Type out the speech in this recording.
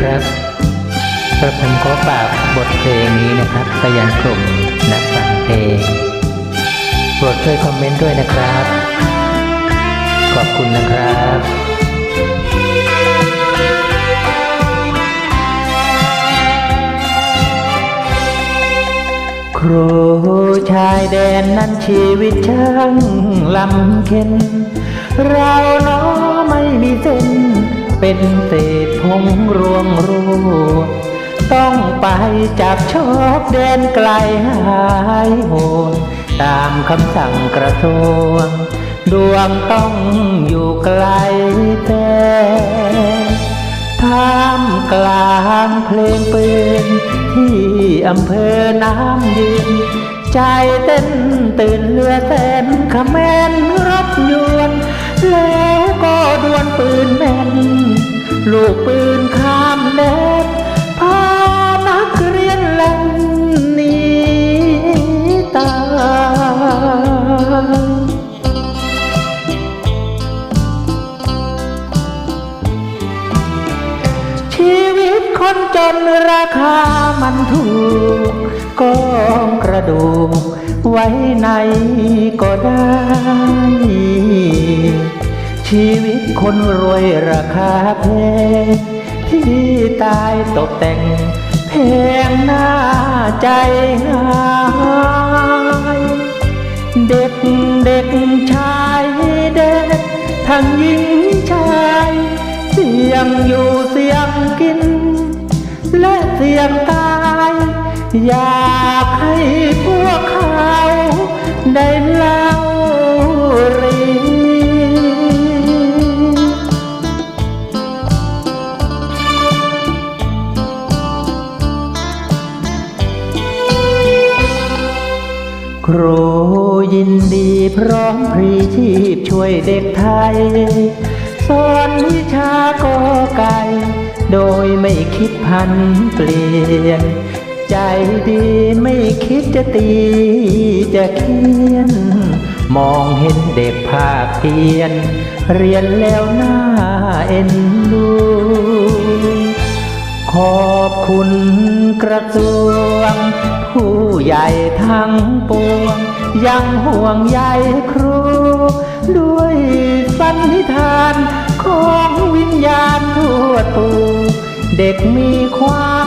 ครับกระผมขอฝากบทเพลงนี้นะครับไปยังกลุ่มนักฟังเพลงโปรดช่วยคอมเมนต์ด้วยนะครับ ขอบคุณนะครับครูชายแดนนั้นชีวิตช่างลำเค็น เราเนาะไม่มีเส้น เป็นเศษพงรวงรูต้องไปจับชอบแดนไกลหายโหนตามคำสั่งกระทรวง ดวงต้องอยู่ไกลแต่ท่ามกลางเพลงปืน ที่อำเภอน้ำยืน ใจเต้นตื่นเรือแสนขแมนรบยวน แล้วก็ดวลปืนแม่น ลูกปืนข้ามแดนพานักเรียนแล่นหนีตายชีวิตคนจนราคามันถูกกองกระดูกไว้ในก็ได้ ชีวิตคนรวยราคาแพงที่ตายตกแต่งแพงหน้าใจหายเด็กเด็กชายเด็กทั้งหญิงชายเสียงอยู่เสียงกิน และเสียงตาย อยากให้พวกเขาได้เล่า ครูยินดีพร้อมพรีชีพช่วยเด็กไทย สอนวิชากอไก่ โดยไม่คิดพันเปลี่ยน ใจดีไม่คิดจะตีจะเคียน มองเห็นเด็กภาคเพียน เรียนแล้วหน่าเอ็นดู ขอบคุณกระทรวง ผู้ใหญ่ทั้งปวง ยังห่วงใยครู ด้วยสันนิทาน ของวิญญาณทวดปู เด็กมีความ